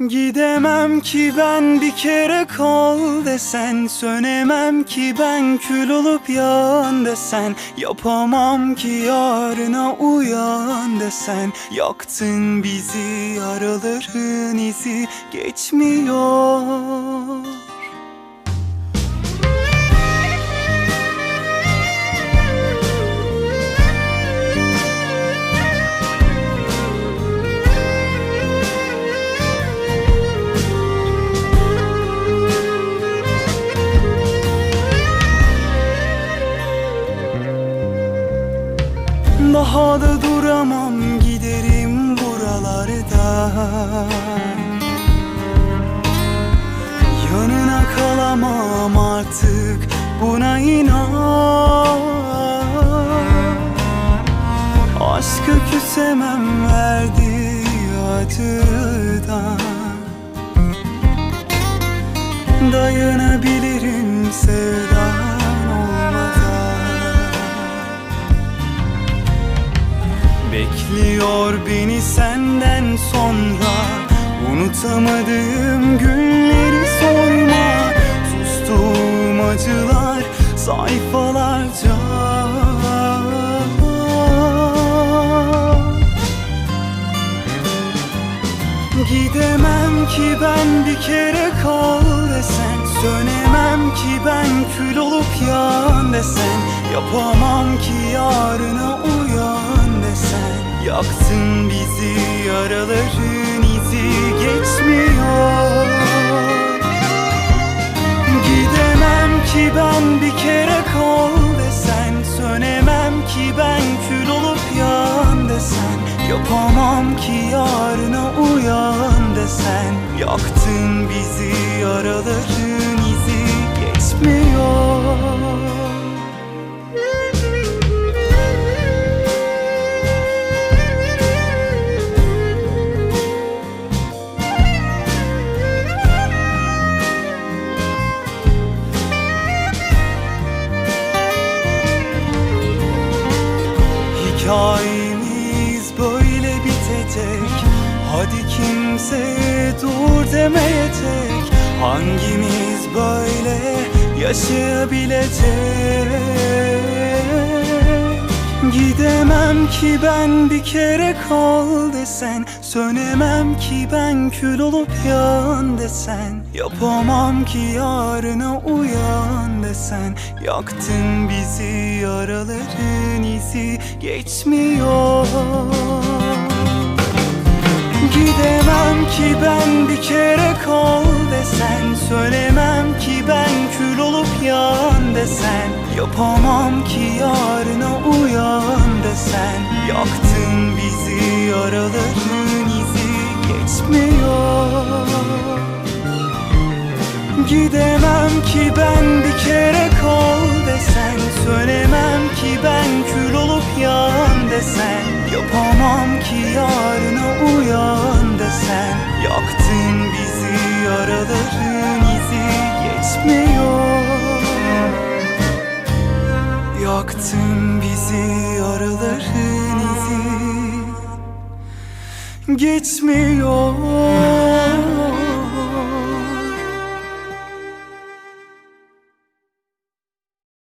Gidemem ki ben bir kere kal desen Sönemem ki ben kül olup yan desen Yapamam ki yarına uyan desen Yaktın bizi yaraların izi geçmiyor Daha da duramam giderim buralarda. Yanına kalamam artık buna inan. Aşkı küsemem verdiği acıdan. Dayanabilirim sevdan Bekliyor beni senden sonra. Unutamadığım günleri sorma. Sustuğum acılar sayfalarca. Gidemem ki ben bir kere kal desen. Sönemem ki ben kül olup yan desen. Yapamam ki yarına desen Yaktın bizi yaraların izi geçmiyor. Gidemem ki ben bir kere kal desen Sönemem ki ben kül olup yan desen Yapamam ki yarına uyan desen Yaktın bizi Hikayemiz böyle bitecek. Hadi kimse dur demeyecek. Hangimiz böyle yaşayabilecek Gidemem ki ben bir kere kal desen Sönemem ki ben kül olup yan desen Yapamam ki yarına uyan desen Yaktın bizi yaraların izi geçmiyor. Gidemem ki ben bir kere kal desen Söylemem ki ben kül olup yan desen Yapamam ki yarına yaraların izi geçmiyor. Gidemem ki ben bir kere kal desen Söylemem ki ben kül olup yan desen Yapamam ki yarına uyan desen Yaktın bizi yaraların izi geçmiyor. Yaktın bizi yaraların izi geçmiyor